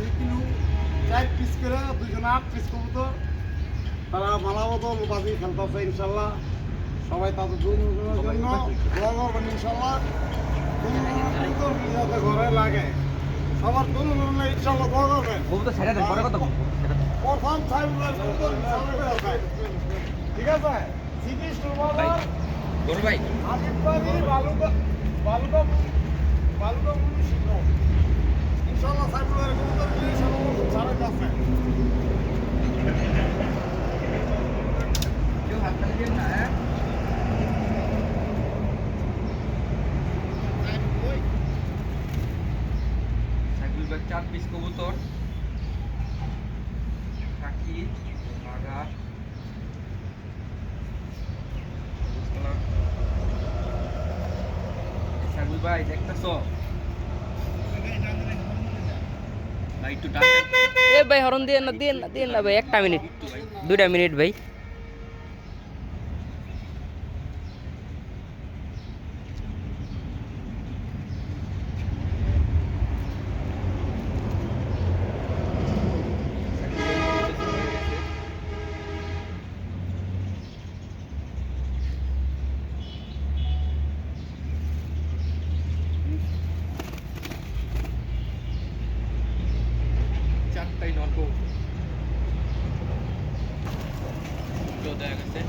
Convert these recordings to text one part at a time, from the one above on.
দুই কিলো চার পিস করে দুইজনে আট পিস কবুতর। তারা মালা বদল বাজি খেলতেছে ইনশাল্লাহ। সবাই তাদের জন্য দোয়া করবেন ইনশাল্লাহ। যাতে ঘরে লাগে। সবার জন্য ইনশাল্লাহ দোয়া করবেন। প্রথম ঠিক আছে? শ্রীকৃষ্ণ বাবা ভাই বালুকা বালুকা বালুকা মুনি চার পিস কবুতর। কাকি লাগা সাইকেল ভাই, দেখতেছ? ভাই এ ভাই হরন দিয়ে না দিয়ে না দিয়ে না ভাই, একটা মিনিট, দুইটা মিনিট ভাই। নল্প দুটো দেখা গেছে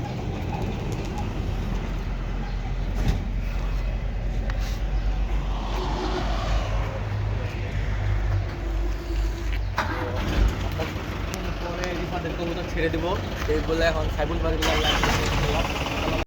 পরে রিফাদের কবুতর ছেড়ে দেবো এই বলে এখন সাইবুল বাড়ি